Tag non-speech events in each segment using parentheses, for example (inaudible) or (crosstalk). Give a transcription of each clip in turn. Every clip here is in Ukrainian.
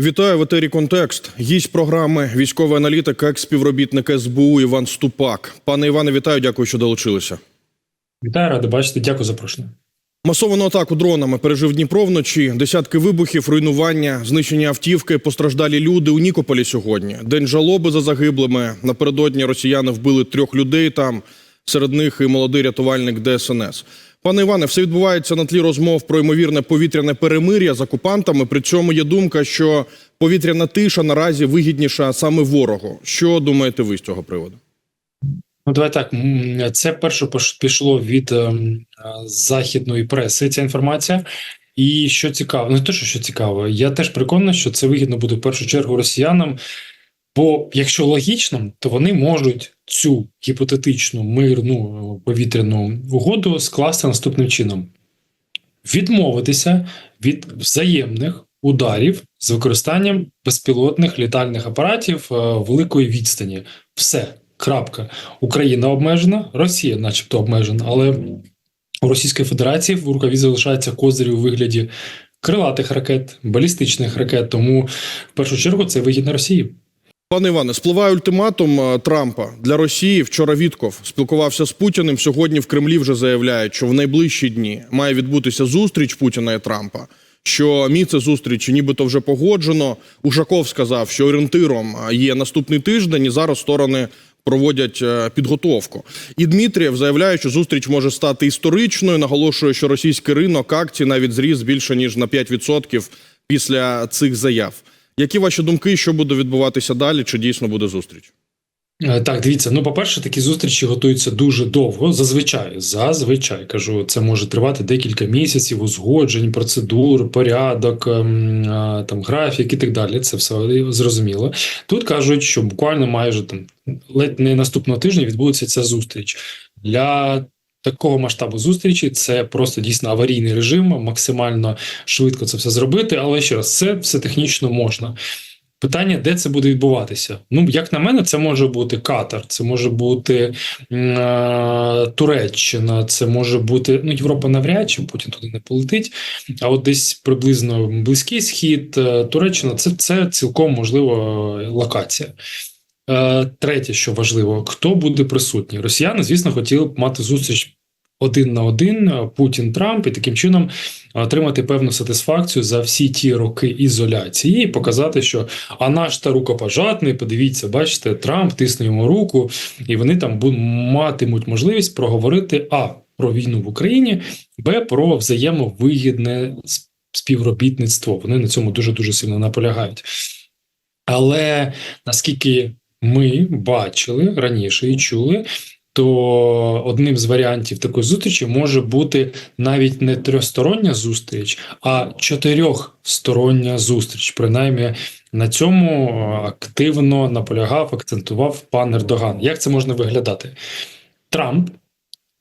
Вітаю в етері Контекст. Гість програми військовий аналітик, екс-співробітник СБУ Іван Ступак. Пане Іване, вітаю, дякую, що долучилися. Вітаю, радий бачити. Дякую за запрошення. Масовану атаку дронами пережив Дніпро вночі. Десятки вибухів, руйнування, знищення автівки, постраждалі люди у Нікополі сьогодні. День жалоби за загиблими. Напередодні росіяни вбили трьох людей там. Серед них і молодий рятувальник ДСНС. Пане Іване, все відбувається на тлі розмов про ймовірне повітряне перемир'я з окупантами. При цьому є думка, що повітряна тиша наразі вигідніша саме ворогу. Що думаєте ви з цього приводу? Ну, давай так. Це перше пішло від ем, а, західної преси. Ця інформація. І що цікаво, не те, що цікаво, я теж переконаний, що це вигідно буде в першу чергу росіянам. Бо якщо логічно, то вони можуть цю гіпотетичну мирну повітряну угоду скласти наступним чином: відмовитися від взаємних ударів з використанням безпілотних літальних апаратів е, великої відстані. Все, крапка. Україна обмежена, Росія, начебто, обмежена, але у Російської Федерації в рукаві залишається козирі у вигляді крилатих ракет, балістичних ракет. Тому в першу чергу це вигідно Росії. Пане Іване, спливає ультиматум е, Трампа для Росії. Вчора Вітков спілкувався з Путіним. Сьогодні в Кремлі вже заявляють, що в найближчі дні має відбутися зустріч Путіна і Трампа. Що місце зустрічі нібито вже погоджено. Ушаков сказав, що орієнтиром е, є наступний тиждень, і зараз сторони проводять е, підготовку. І Дмитрієв заявляє, що зустріч може стати історичною. Наголошує, що російський ринок акцій навіть зріс більше ніж на 5% після цих заяв. Які ваші думки, що буде відбуватися далі? Чи дійсно буде зустріч? Е, Так, дивіться. Ну, по-перше, такі зустрічі готуються дуже довго. Зазвичай, зазвичай кажу, це може тривати декілька місяців, узгоджень, процедур, порядок, ем, там графік і так далі. Це все зрозуміло. Тут кажуть, що буквально майже там ледь не наступного тижня відбудеться ця зустріч для. Такого масштабу зустрічі це просто дійсно аварійний режим, максимально швидко це все зробити. Але ще раз, це все технічно можна. Питання, де це буде відбуватися? Ну, як на мене, це може бути Катар, це може бути е, Туреччина, це може бути ну, Європа навряд чи Путін туди не полетить. А от десь приблизно Близький Схід, е, Туреччина це, це цілком можливо е, локація. Е, Третє, що важливо, хто буде присутній? Росіяни, звісно, хотіли б мати зустріч один на один е, Путін Трамп і таким чином отримати певну сатисфакцію за всі ті роки ізоляції і показати, що а наш та рукопожатний, подивіться, бачите, Трамп тисне йому руку, і вони там матимуть можливість проговорити а про війну в Україні, б про взаємовигідне співробітництво. Вони на цьому дуже дуже сильно наполягають. Але наскільки ми бачили раніше і чули, то одним з варіантів такої зустрічі може бути навіть не трьохстороння зустріч, а чотирьохстороння зустріч. Принаймні на цьому активно наполягав, акцентував пан Ердоган. Як це можна виглядати? Трамп,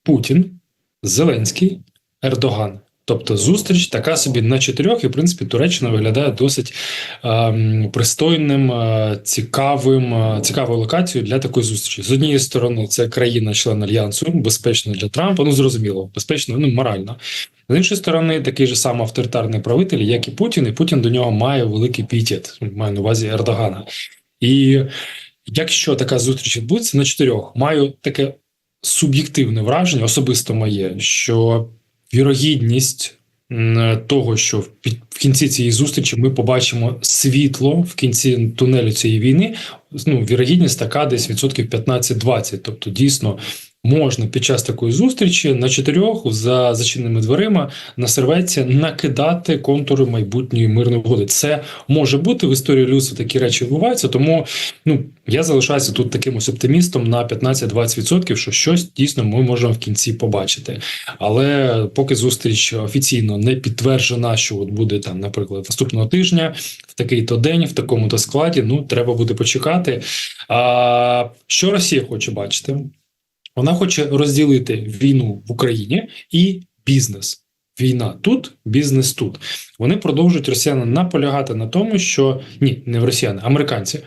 Путін, Зеленський, Ердоган. Тобто зустріч така собі на чотирьох, і в принципі Туреччина виглядає досить ем, пристойним, е, цікавим, е, цікавою локацією для такої зустрічі. З однієї сторони, це країна-член альянсу, безпечно для Трампа. Ну зрозуміло, безпечно, ну морально. З іншої сторони, такий же сам авторитарний правитель, як і Путін, і Путін до нього має великий пітет, маю на увазі Ердогана. І якщо така зустріч відбудеться на чотирьох, маю таке суб'єктивне враження, особисто моє, що вірогідність того, що в кінці цієї зустрічі ми побачимо світло в кінці тунелю цієї війни. Ну, вірогідність така десь відсотків 15-20. Тобто, дійсно. Можна під час такої зустрічі на чотирьох за зачиненими дверима на серветці накидати контури майбутньої мирної угоди. Це може бути в історії людства такі речі відбуваються. Тому ну я залишаюся тут таким ось оптимістом на 15-20%, що щось дійсно ми можемо в кінці побачити. Але поки зустріч офіційно не підтверджена, що от буде там, наприклад, наступного тижня, в такий-то день, в такому-то складі. Ну треба буде почекати. А що Росія хоче бачити? Вона хоче розділити війну в Україні і бізнес. Війна тут, бізнес тут. Вони продовжують росіяни наполягати на тому, що ні, не росіяни, американці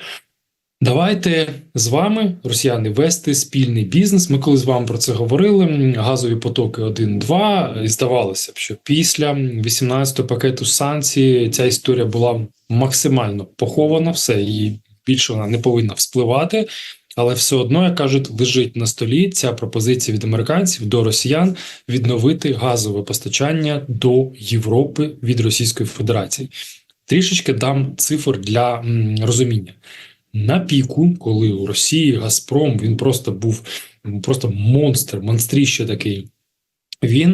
Давайте з вами, росіяни, вести спільний бізнес. Ми коли з вами про це говорили. Газові потоки 1-2. І здавалося б, що після 18-го пакету санкцій ця історія була максимально похована. Все її більше вона не повинна вспливати. Але все одно, як кажуть, лежить на столі ця пропозиція від американців до росіян відновити газове постачання до Європи від Російської Федерації. Трішечки дам цифр для розуміння. На піку, коли у Росії Газпром він просто був просто монстр, монстріще такий. Він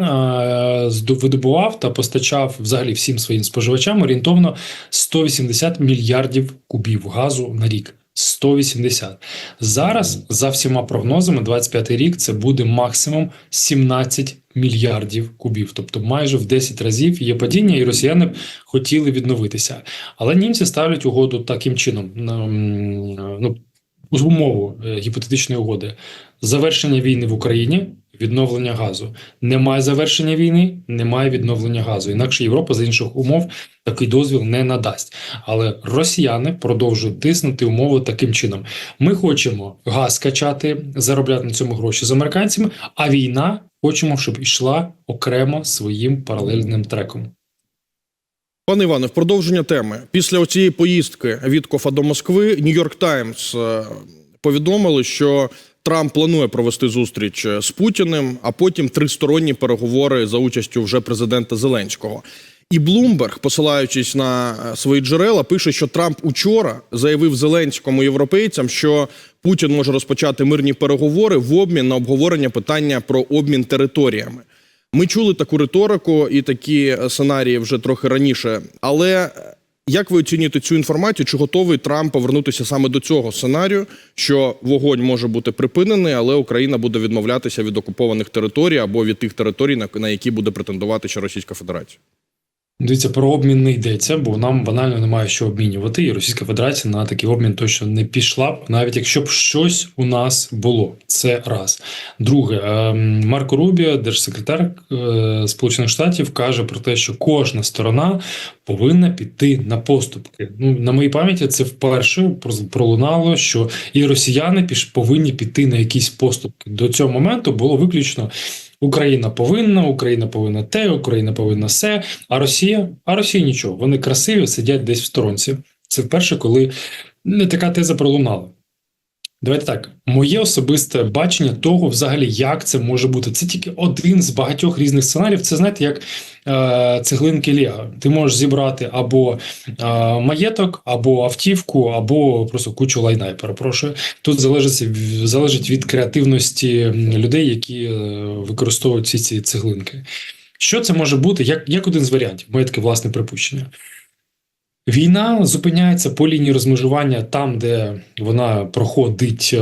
видобував та постачав взагалі всім своїм споживачам орієнтовно 180 мільярдів кубів газу на рік. 180. Зараз, за всіма прогнозами, 25 рік це буде максимум 17 мільярдів кубів. Тобто майже в 10 разів є падіння, і росіяни б хотіли відновитися. Але німці ставлять угоду таким чином: ну, умову е, гіпотетичної угоди: завершення війни в Україні, відновлення газу. Немає завершення війни, немає відновлення газу. Інакше Європа за інших умов такий дозвіл не надасть. Але росіяни продовжують тиснути умови таким чином: ми хочемо газ качати, заробляти на цьому гроші з американцями, а війна хочемо, щоб йшла окремо своїм паралельним треком. Пане Іване, в продовження теми. Після цієї поїздки Віткофа до Москви Нью-Йорк Таймс е, повідомили, що Трамп планує провести зустріч е, з Путіним, а потім тристоронні переговори за участю вже президента Зеленського. І Блумберг, посилаючись на е, свої джерела, пише, що Трамп учора заявив Зеленському європейцям, що Путін може розпочати мирні переговори в обмін на обговорення питання про обмін територіями. Ми чули таку риторику і такі е, сценарії вже трохи раніше. Але як ви оцінюєте цю інформацію? Чи готовий Трамп повернутися саме до цього сценарію, що вогонь може бути припинений, але Україна буде відмовлятися від окупованих територій або від тих територій, на, які буде претендувати ще Російська Федерація? Дивіться, про обмін не йдеться, бо нам банально немає що обмінювати, і Російська Федерація на такий обмін точно не пішла б, навіть якщо б щось у нас було. Це раз. Друге, ем, Марко Рубіо, держсекретар е, Сполучених Штатів, каже про те, що кожна сторона повинна піти на поступки. Ну на моїй пам'яті це вперше пролунало, що і росіяни повинні піти на якісь поступки. До цього моменту було виключно. Україна повинна, Україна повинна те, Україна повинна все. А Росія, а Росія нічого. Вони красиві, сидять десь в сторонці. Це вперше, коли не така теза пролунала. Давайте так, моє особисте бачення того, взагалі, як це може бути. Це тільки один з багатьох різних сценаріїв. Це знаєте, як цеглинки Лего. Ти можеш зібрати або е, маєток, або автівку, або просто кучу лайна. Я перепрошую. Тут залежить, залежить від креативності людей, які е, використовують всі ці цеглинки. Що це може бути? Як, як один з варіантів? Моє таке власне припущення. Війна зупиняється по лінії розмежування там, де вона проходить е,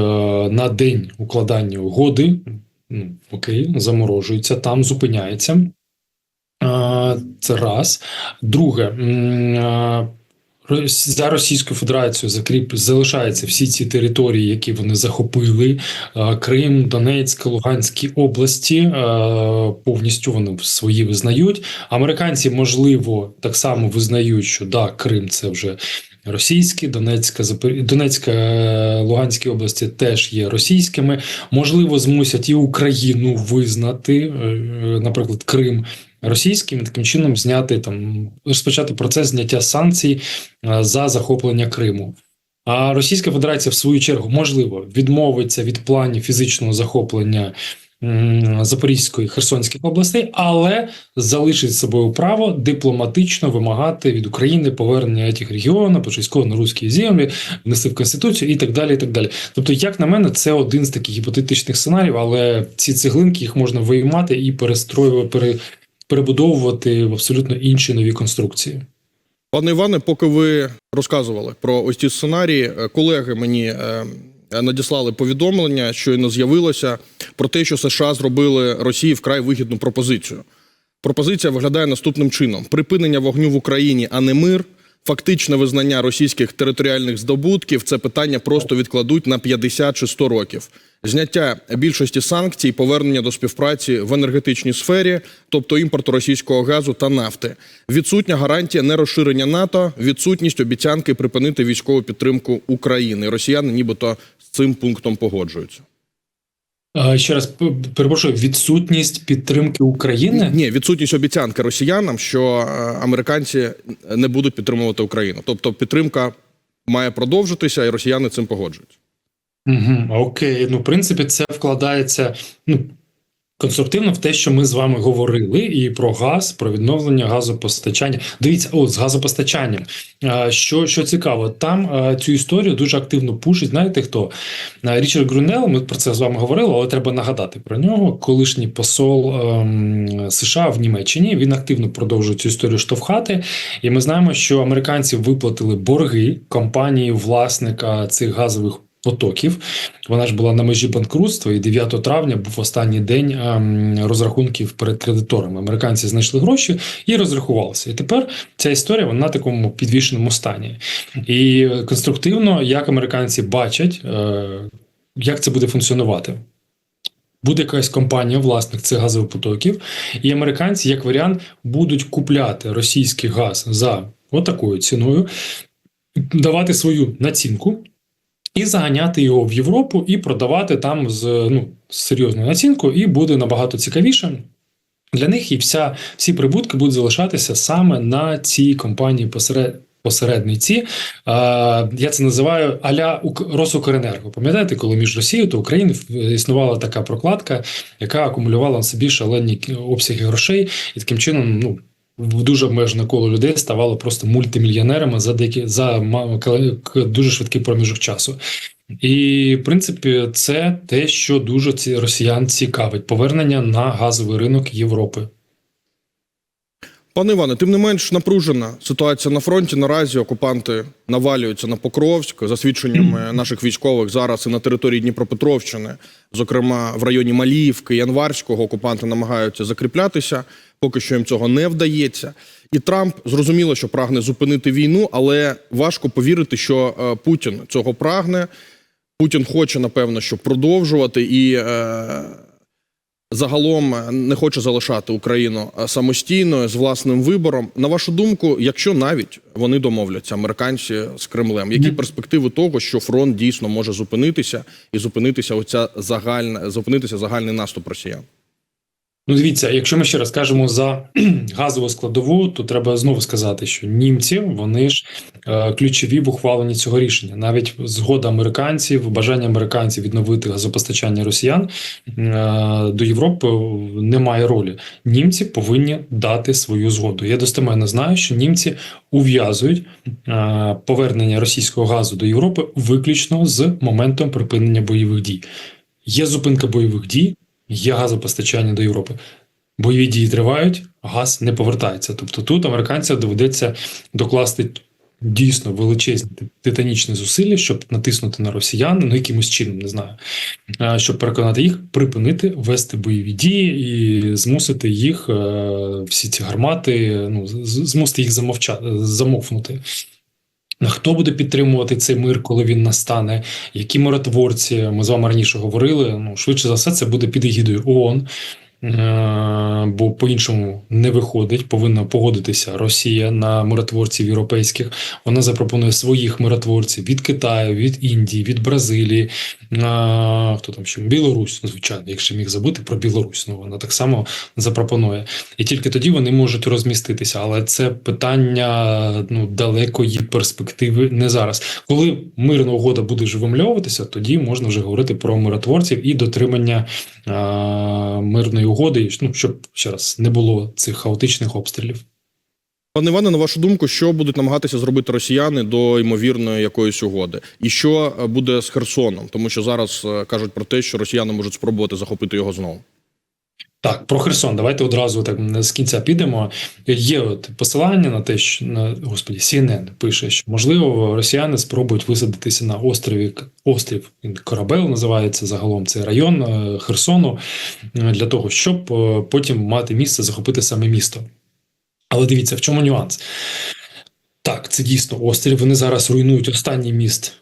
на день укладання угоди. Ну, окей, заморожується, там зупиняється. Це раз. Друге, за Російською Федерацією закріп залишаються всі ці території, які вони захопили: Крим, Донецьк, Луганські області. Повністю вони свої визнають. Американці, можливо, так само визнають, що да, Крим це вже російський, Донецька. Донецька, е, Луганські області теж є російськими. Можливо, змусять і Україну визнати, е, наприклад, Крим. Російським таким чином зняти там розпочати процес зняття санкцій е, за захоплення Криму. А Російська Федерація, в свою чергу, можливо, відмовиться від планів фізичного захоплення Запорізької Херсонських областей, але залишить з собою право дипломатично вимагати від України повернення цих регіонів, початково на русські землі, внести в конституцію і так далі. І так далі. Тобто, як на мене, це один з таких гіпотетичних сценаріїв, але ці цеглинки їх можна виймати і перестроювати, пере, перебудовувати в абсолютно інші нові конструкції. Пане Іване, поки ви розказували про ось ці сценарії, е, колеги мені е, надіслали повідомлення, щойно з'явилося про те, що США зробили Росії вкрай вигідну пропозицію. Пропозиція виглядає наступним чином: припинення вогню в Україні, а не мир. Фактичне визнання російських територіальних здобутків це питання просто відкладуть на 50 чи 100 років. Зняття більшості санкцій, повернення до співпраці в енергетичній сфері, тобто імпорту російського газу та нафти, відсутня гарантія нерозширення НАТО, відсутність обіцянки припинити військову підтримку України. Росіяни нібито з цим пунктом погоджуються. Ще раз перепрошую, відсутність підтримки України. Ні, відсутність обіцянки росіянам, що е, американці не будуть підтримувати Україну. Тобто підтримка має продовжитися, і росіяни цим погоджуються. Угу, окей, ну в принципі, це вкладається ну, конструктивно в те, що ми з вами говорили, і про газ, про відновлення газопостачання. Дивіться, о, з газопостачанням. Що, що цікаво, там цю історію дуже активно пушить. Знаєте хто? Річард Грунел, ми про це з вами говорили, але треба нагадати про нього. Колишній посол ем, США в Німеччині. Він активно продовжує цю історію штовхати. І ми знаємо, що американці виплатили борги компанії власника цих газових потоків. Вона ж була на межі банкрутства, і 9 травня був останній день ем, розрахунків перед кредиторами. Американці знайшли гроші і розрахувалися. І тепер ця історія вона на такому підвішеному стані. І конструктивно, як американці бачать, е, як це буде функціонувати. Буде якась компанія, власник цих газових потоків, і американці, як варіант, будуть купляти російський газ за отакою ціною, давати свою націнку і заганяти його в Європу і продавати там з ну, з серйозною націнкою, і буде набагато цікавіше. Для них і вся, всі прибутки будуть залишатися саме на цій компанії посеред, посередниці. Я це називаю аля Ук- Росукренерго. Пам'ятаєте, коли між Росією та Україною існувала така прокладка, яка акумулювала на собі шалені обсяги грошей, і таким чином, ну. В дуже обмежене коло людей ставало просто мультимільйонерами за деякі за дуже швидкий проміжок часу. І в принципі, це те, що дуже ці росіян цікавить: повернення на газовий ринок Європи. Пане Іване, тим не менш напружена ситуація на фронті. Наразі окупанти навалюються на Покровськ. За свідченнями (clears throat) наших військових зараз і на території Дніпропетровщини, зокрема в районі Маліївки, Январського, окупанти намагаються закріплятися. Поки що їм цього не вдається. І Трамп зрозуміло, що прагне зупинити війну, але важко повірити, що е, Путін цього прагне. Путін хоче, напевно, що продовжувати і е, загалом не хоче залишати Україну е, самостійною з власним вибором. На вашу думку, якщо навіть вони домовляться, американці з Кремлем, які перспективи того, що фронт дійсно може зупинитися і зупинитися оця загальна зупинитися загальний наступ росіян? Ну, дивіться, якщо ми ще раз кажемо за (clears throat) газову складову, то треба знову сказати, що німці вони ж е, ключові в ухваленні цього рішення. Навіть згода американців, бажання американців відновити газопостачання росіян е, до Європи не має ролі. Німці повинні дати свою згоду. Я достеменно знаю, що німці ув'язують е, повернення російського газу до Європи виключно з моментом припинення бойових дій. Є зупинка бойових дій, є газопостачання до Європи. Бойові дії тривають, газ не повертається. Тобто тут американцям доведеться докласти дійсно величезні титанічні зусилля, щоб натиснути на росіян, ну якимось чином, не знаю, е, щоб переконати їх припинити вести бойові дії і змусити їх е, всі ці гармати, ну змусити їх замовчати, замовкнути. Хто буде підтримувати цей мир, коли він настане? Які миротворці? Ми з вами раніше говорили. Ну, швидше за все, це буде під егідою ООН, бо по-іншому не виходить. Повинна погодитися Росія на миротворців європейських. Вона запропонує своїх миротворців від Китаю, від Індії, від Бразилії. е, Хто там ще Білорусь, ну, звичайно, якщо міг забути про Білорусь, ну вона так само запропонує. І тільки тоді вони можуть розміститися. Але це питання ну, далекої перспективи не зараз. Коли мирна угода буде вже тоді можна вже говорити про миротворців і дотримання мирної угоди, ну, щоб ще раз не було цих хаотичних обстрілів. Пане Іване, на вашу думку, що будуть намагатися зробити росіяни до ймовірної якоїсь угоди, і що е, буде з Херсоном? Тому що зараз е, кажуть про те, що росіяни можуть спробувати захопити його знову. Так, про Херсон. Давайте одразу так з кінця підемо. Є от посилання на те, що на господі CNN пише, що можливо росіяни спробують висадитися на острові острів Корабел називається загалом цей район е, Херсону для того, щоб е, потім мати місце захопити саме місто. Але дивіться, в чому нюанс? Так, це дійсно острів. Вони зараз руйнують останній міст.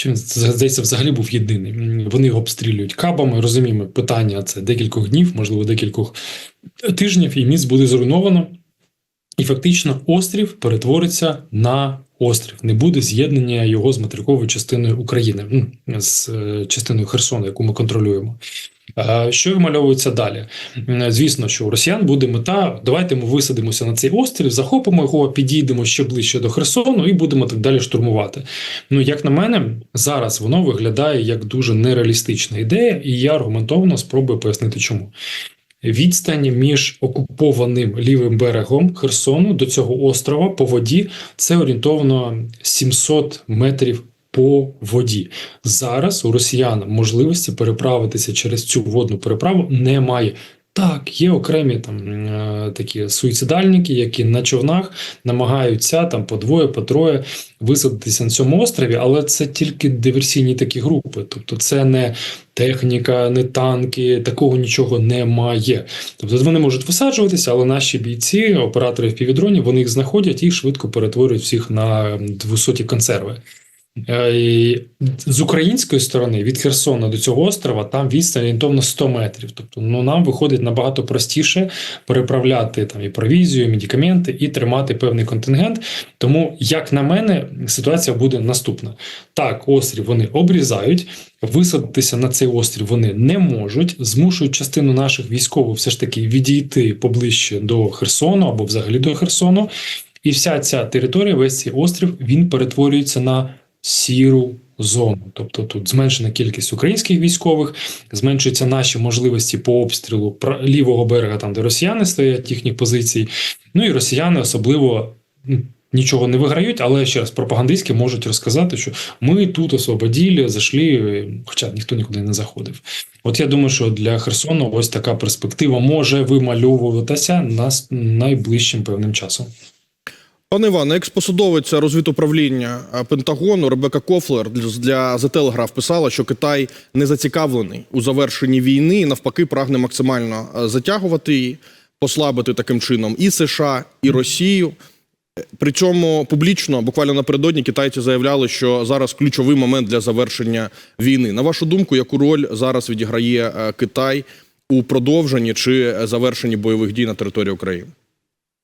Чи він, здається, взагалі був єдиний. Вони його обстрілюють кабами. Розуміємо, питання це декількох днів, можливо, декількох тижнів, і міст буде зруйновано. І фактично острів перетвориться на острів. Не буде з'єднання його з материковою частиною України, з е, частиною Херсону, яку ми контролюємо. Е, Що вимальовується далі? Звісно, що у росіян буде мета. Давайте ми висадимося на цей острів, захопимо його, підійдемо ще ближче до Херсону і будемо так далі штурмувати. Ну, як на мене, зараз воно виглядає як дуже нереалістична ідея, і я аргументовано спробую пояснити, чому. Відстань між окупованим лівим берегом Херсону до цього острова по воді це орієнтовно 700 метрів по воді. Зараз у росіян можливості переправитися через цю водну переправу немає. Так, є окремі там е, такі суїцидальники, які на човнах намагаються там по двоє, по троє висадитися на цьому острові, але це тільки диверсійні такі групи. Тобто, це не техніка, не танки, такого нічого немає. Тобто вони можуть висаджуватися, але наші бійці, оператори впівдронів, вони їх знаходять і швидко перетворюють всіх на високі консерви. Е, З української сторони від Херсона до цього острова там відстань орієнтовно 100 метрів. Тобто, ну нам виходить набагато простіше переправляти там і провізію, і медикаменти і тримати певний контингент. Тому, як на мене, ситуація буде наступна: так, острів вони обрізають. Висадитися на цей острів вони не можуть, змушують частину наших військових все ж таки відійти поближче до Херсону або взагалі до Херсону. І вся ця територія, весь цей острів, він перетворюється на сіру зону. Тобто тут зменшена кількість українських військових, зменшуються наші можливості по обстрілу лівого берега, там де росіяни стоять їхніх позицій. Ну і росіяни особливо. ну, Нічого не виграють, але ще раз пропагандистськи можуть розказати, що ми тут освободили, зайшли, хоча ніхто нікуди не заходив. От я думаю, що для Херсону ось така перспектива може вимальовуватися нас найближчим певним часом. Пане Іване, експосадовець розвідуправління е, Пентагону Ребека Кофлер для- The Telegraph писала, що Китай не зацікавлений у завершенні війни і навпаки прагне максимально е, затягувати її, послабити таким чином і США, і Росію. Е, Причому публічно, буквально напередодні, китайці заявляли, що зараз ключовий момент для завершення війни. На вашу думку, яку роль зараз відіграє Китай у продовженні чи завершенні бойових дій на території України?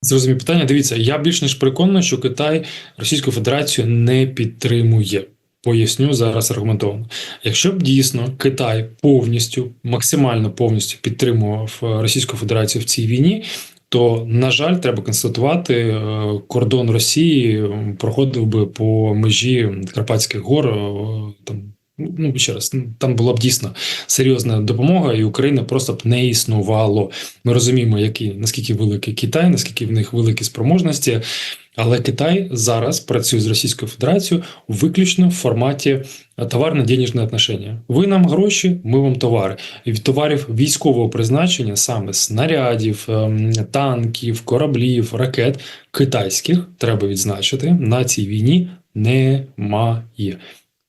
Зрозумів питання. Дивіться, я більш ніж переконаний, що Китай Російську Федерацію не підтримує. Поясню зараз аргументовано. Якщо б дійсно Китай повністю, максимально повністю підтримував е, Російську Федерацію в цій війні, то на жаль, треба констатувати, е, кордон Росії проходив би по межі Карпатських гор. е, Там ну ще раз, там була б дійсно серйозна допомога, і Україна просто б не існувало. Ми розуміємо, які наскільки великий Китай, наскільки в них великі спроможності. Але Китай зараз працює з Російською Федерацією виключно в форматі товарно-денежне отношення. Ви нам гроші, ми вам товари. Від товарів військового призначення, саме снарядів, ем, танків, кораблів, ракет китайських треба відзначити на цій війні немає.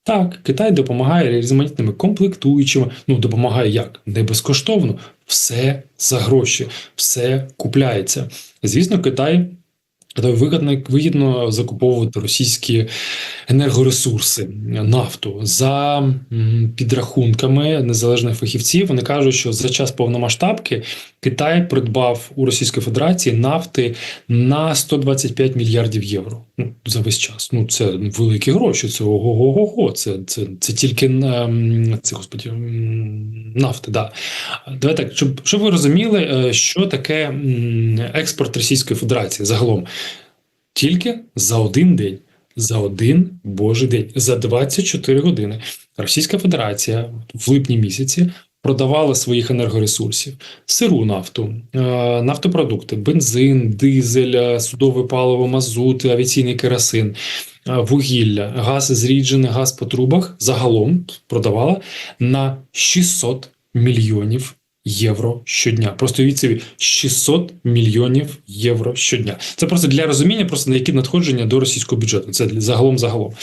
Так, Китай допомагає різноманітними комплектуючими. Ну, допомагає як? Не безкоштовно. Все за гроші, все купляється. Звісно, Китай вигідно, вигідно закуповувати російські енергоресурси, нафту за підрахунками незалежних фахівців. Вони кажуть, що за час повномасштабки Китай придбав у Російської Федерації нафти на 125 мільярдів євро. Ну за весь час. Ну це великі гроші. Це ого-го-го. Це, це, це тільки ем, це господі нафти. Да. Давайте так, щоб, щоб ви розуміли, е, що таке експорт Російської Федерації загалом. Тільки за один день, за один божий день, за 24 години Російська Федерація в липні місяці продавала своїх енергоресурсів: сиру нафту, е, нафтопродукти, бензин, дизель, е, судове паливо, мазут, авіаційний керосин, е, вугілля, газ зріджений, газ по трубах загалом продавала на 600 мільйонів євро щодня. Просто уявіть собі 600 мільйонів євро щодня. Це просто для розуміння, просто на які надходження до російського бюджету. Це загалом загалом.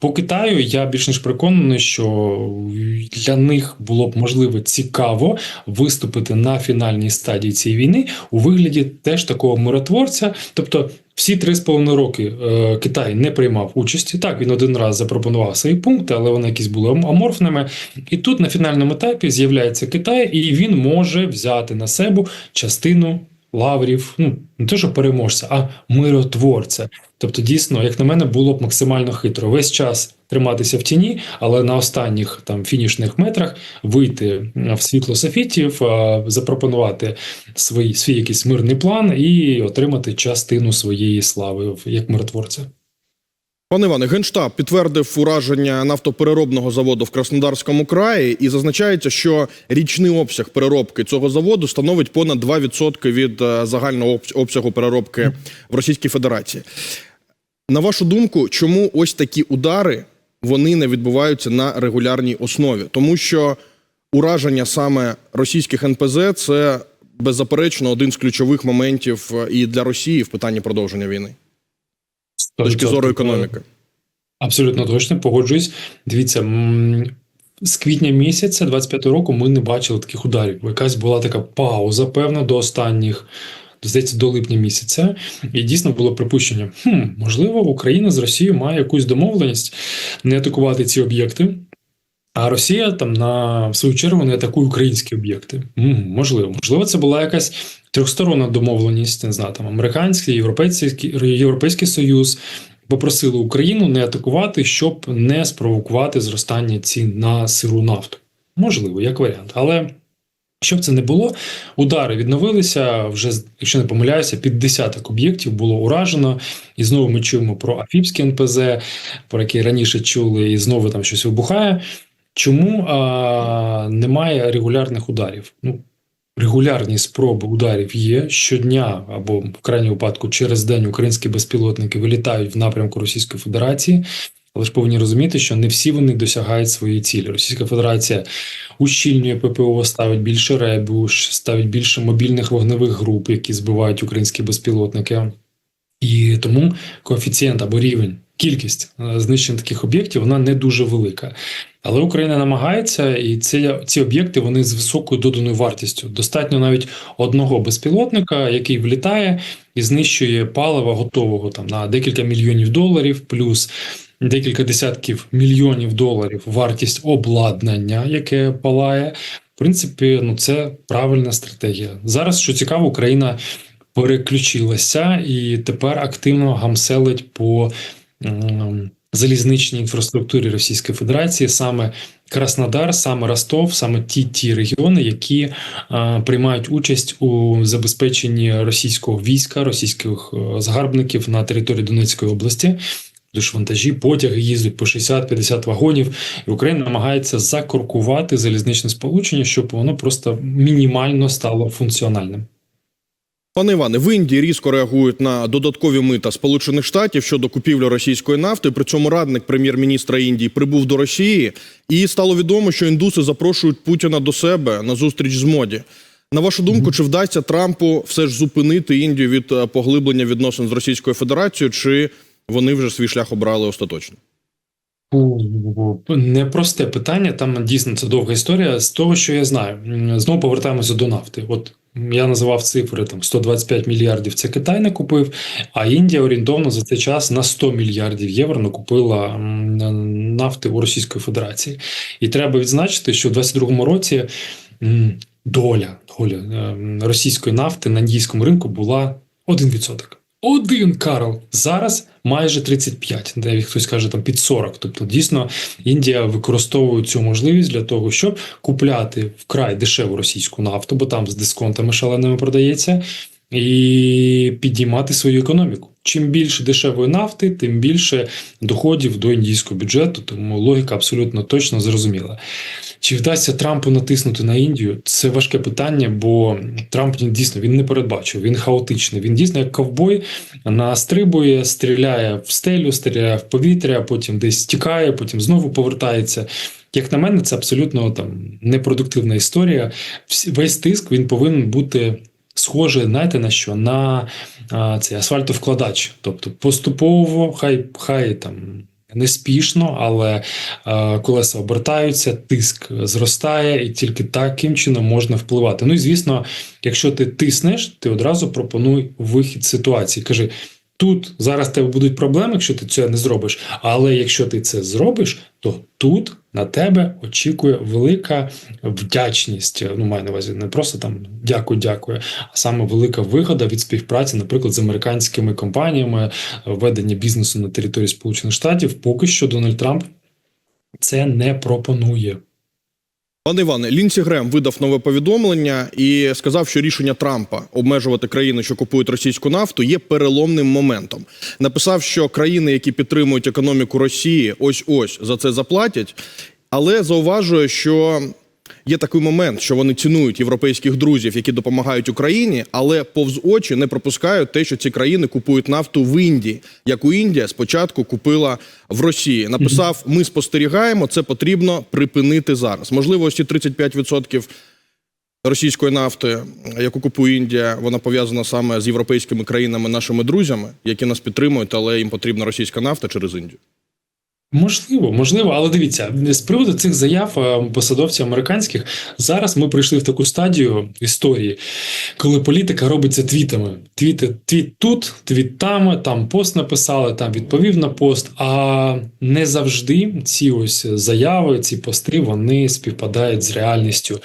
По Китаю я більш ніж переконаний, що для них було б можливо цікаво виступити на фінальній стадії цієї війни у вигляді теж такого миротворця, тобто. Всі три з половиною роки е, Китай не приймав участі. Так, він один раз запропонував свої пункти, але вони якісь були аморфними. І тут на фінальному етапі з'являється Китай, і він може взяти на себе частину лаврів, ну не те, що переможця, а миротворця. Тобто, дійсно, як на мене, було б максимально хитро. Весь час триматися в тіні, але на останніх там фінішних метрах вийти в світло софітів, запропонувати свій, свій якийсь мирний план і отримати частину своєї слави як миротворця. Пане Іване, Генштаб підтвердив ураження нафтопереробного заводу в Краснодарському краї і зазначається, що річний обсяг переробки цього заводу становить понад 2% від е, загального обсягу переробки в Російській Федерації. На вашу думку, чому ось такі удари вони не відбуваються на регулярній основі? Тому що ураження саме російських НПЗ це беззаперечно один з ключових моментів е, і для Росії в питанні продовження війни з точки зору економіки. Абсолютно точно, погоджуюсь. Дивіться, з квітня місяця 25 року ми не бачили таких ударів. Якась була така пауза, певно, до останніх, здається, до липня місяця. І дійсно було припущення: хм, можливо, Україна з Росією має якусь домовленість не атакувати ці об'єкти. А Росія там на в свою чергу не атакує українські об'єкти. Можливо, можливо, це була якась трьохсторонна домовленість. Не знаю, там американський, європейський європейський союз попросили Україну не атакувати, щоб не спровокувати зростання цін на сиру нафту. Можливо, як варіант, але. Щоб це не було, удари відновилися вже, якщо не помиляюся, під десяток об'єктів було уражено. І знову ми чуємо про Афіпське НПЗ, про які раніше чули, і знову там щось вибухає. Чому а, немає регулярних ударів? Ну, регулярні спроби ударів є щодня або в крайньому випадку через день українські безпілотники вилітають в напрямку Російської Федерації. Але ж повинні розуміти, що не всі вони досягають своєї цілі. Російська Федерація ущільнює ППО, ставить більше ребу, ставить більше мобільних вогневих груп, які збивають українські безпілотники. І тому коефіцієнт або рівень, кількість е, знищень таких об'єктів вона не дуже велика. Але Україна намагається, і ці, ці об'єкти вони з високою доданою вартістю. Достатньо навіть одного безпілотника, який влітає і знищує паливо готового там на декілька мільйонів доларів, плюс декілька десятків мільйонів доларів вартість обладнання, яке палає. В принципі, ну це правильна стратегія. Зараз що цікаво, Україна переключилася і тепер активно гамселить по залізничній інфраструктурі Російської Федерації, саме Краснодар, саме Ростов, саме ті ті регіони, які а, приймають участь у забезпеченні російського війська, російських е, загарбників на території Донецької області. Тож вантажі, потяги їздять по 60-50 вагонів, і Україна намагається закоркувати залізничне сполучення, щоб воно просто мінімально стало функціональним. Пане Іване, в Індії різко реагують на додаткові мита Сполучених Штатів щодо купівлі російської нафти. При цьому радник прем'єр-міністра Індії прибув до Росії, і стало відомо, що індуси запрошують Путіна до себе на зустріч з моді. На вашу думку, чи вдасться Трампу все ж зупинити Індію від е, поглиблення відносин з Російською Федерацією, чи вони вже свій шлях обрали остаточно? Непросте питання. Там дійсно це довга історія. З того, що я знаю, знову повертаємося до нафти. От я називав цифри там 125 мільярдів. Це Китай накупив, а Індія орієнтовно за цей час на 100 мільярдів євро накупила нафти у Російської Федерації. І треба відзначити, що в 22-му році доля, доля ем, російської нафти на індійському ринку була 1%. Один Карл. Зараз майже 35, навіть хтось каже там під 40. Тобто, дійсно, Індія використовує цю можливість для того, щоб купляти вкрай дешеву російську нафту, бо там з дисконтами шаленими продається, і підіймати свою економіку. Чим більше дешевої нафти, тим більше доходів до індійського бюджету. Тому логіка абсолютно точно зрозуміла. Чи вдасться Трампу натиснути на Індію? Це важке питання, бо Трамп дійсно він не передбачив, він хаотичний. Він дійсно як ковбой настрибує, стріляє в стелю, стріляє в повітря, потім десь тікає, потім знову повертається. Як на мене, це абсолютно там непродуктивна історія. Весь тиск він повинен бути схожий, знаєте, на що? На а, цей асфальтовкладач. Тобто поступово, хай, хай там неспішно, але е, колеса обертаються, тиск зростає, і тільки таким чином можна впливати. Ну і звісно, якщо ти тиснеш, ти одразу пропонуй вихід з ситуації. Кажи. Тут зараз тебе будуть проблеми, якщо ти це не зробиш. Але якщо ти це зробиш, то тут на тебе очікує велика вдячність. Ну, маю на увазі не просто там дякую, дякую, а саме велика вигода від співпраці, наприклад, з американськими компаніями, ведення бізнесу на території Сполучених Штатів. Поки що Дональд Трамп це не пропонує. Пане Іване, Лінсі Грем видав нове повідомлення і сказав, що рішення Трампа обмежувати країни, що купують російську нафту, є переломним моментом. Написав, що країни, які підтримують економіку Росії, ось ось за це заплатять. Але зауважує, що є такий момент, що вони цінують європейських друзів, які допомагають Україні, але повз очі не пропускають те, що ці країни купують нафту в Індії, яку Індія спочатку купила в Росії. Написав: ми спостерігаємо, це потрібно припинити зараз. Можливо, ось ці 35% російської нафти, яку купує Індія, вона пов'язана саме з європейськими країнами, нашими друзями, які нас підтримують, але їм потрібна російська нафта через Індію. Можливо, можливо, але дивіться, з приводу цих заяв е, посадовців американських зараз ми прийшли в таку стадію історії, коли політика робиться твітами. Твіти, твіт тут, твіт там, там пост написали, там відповів на пост. А не завжди ці ось заяви, ці пости вони співпадають з реальністю.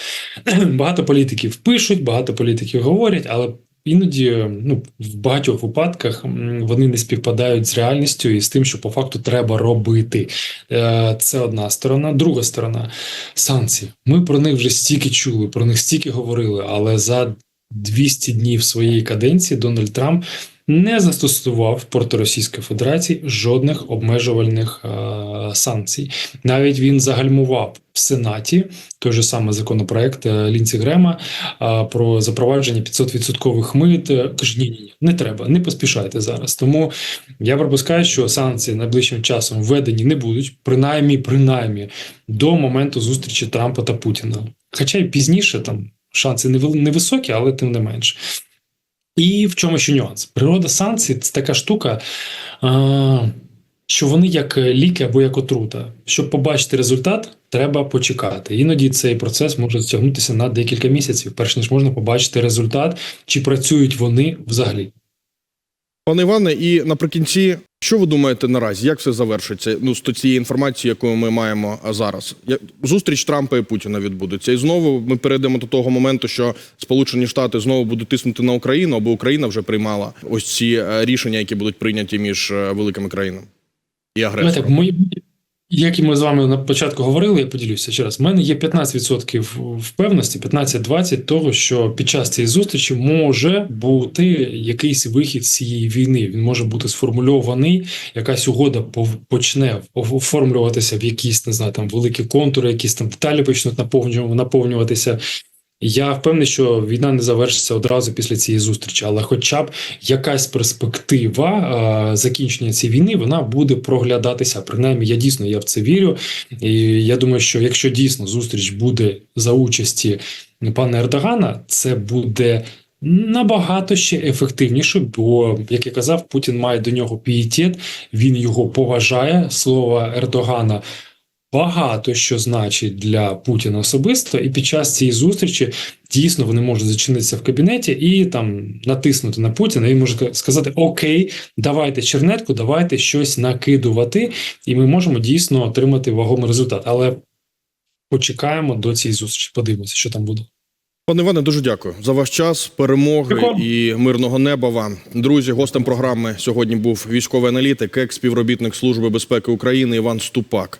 (clears throat) Багато політиків пишуть, багато політиків говорять, але Іноді, ну в багатьох випадках вони не співпадають з реальністю і з тим, що по факту треба робити. Е, Це одна сторона. Друга сторона санкції. Ми про них вже стільки чули, про них стільки говорили, але за 200 днів своєї каденції Дональд Трамп не застосував проти Російської Федерації жодних обмежувальних е, санкцій. Навіть він загальмував в Сенаті той же самий законопроект е, Лінці Грема а, про запровадження 500% мит. Е, Каже, ні, ні, ні, не треба, не поспішайте зараз. Тому я припускаю, що санкції найближчим часом введені не будуть, принаймні, принаймні до моменту зустрічі Трампа та Путіна. Хоча й пізніше там шанси невисокі, але тим не менш. І в чому ще нюанс? Природа санкцій це така штука. Що вони як ліки або як отрута. Щоб побачити результат, треба почекати. Іноді цей процес може затягнутися на декілька місяців, перш ніж можна побачити результат, чи працюють вони взагалі. Пане Іване, і наприкінці, що ви думаєте наразі? Як все завершиться? Ну, з цієї інформації, яку ми маємо зараз. Зустріч Трампа і Путіна відбудеться. І знову ми перейдемо до того моменту, що Сполучені Штати знову будуть тиснути на Україну, або Україна вже приймала ось ці е, рішення, які будуть прийняті між е, великими країнами і агресором. мої, як і ми з вами на початку говорили, я поділюся ще раз. У мене є 15% впевненості, 15-20 того, що під час цієї зустрічі може бути якийсь вихід з цієї війни. Він може бути сформульований, якась угода почне оформлюватися в якісь не знаю, там великі контури, якісь там деталі почнуть наповнювати- наповнюватися. Я впевнений, що війна не завершиться одразу після цієї зустрічі, але хоча б якась перспектива а, закінчення цієї війни вона буде проглядатися. Принаймні, я дійсно я в це вірю. І я думаю, що якщо дійсно зустріч буде за участі пана Ердогана, це буде. Набагато ще ефективніше, бо як я казав, Путін має до нього пієтет, він його поважає. Слово Ердогана багато що значить для Путіна особисто, і під час цієї зустрічі дійсно вони можуть зачинитися в кабінеті і там натиснути на Путіна. І він може сказати: Окей, давайте чернетку, давайте щось накидувати, і ми можемо дійсно отримати вагомий результат. Але почекаємо до цієї зустрічі. Подивимося, що там буде. Пане Іване, дуже дякую за ваш час, перемоги Дякую. і мирного неба вам. Друзі, гостем програми сьогодні був військовий аналітик, екс-співробітник Служби безпеки України Іван Ступак.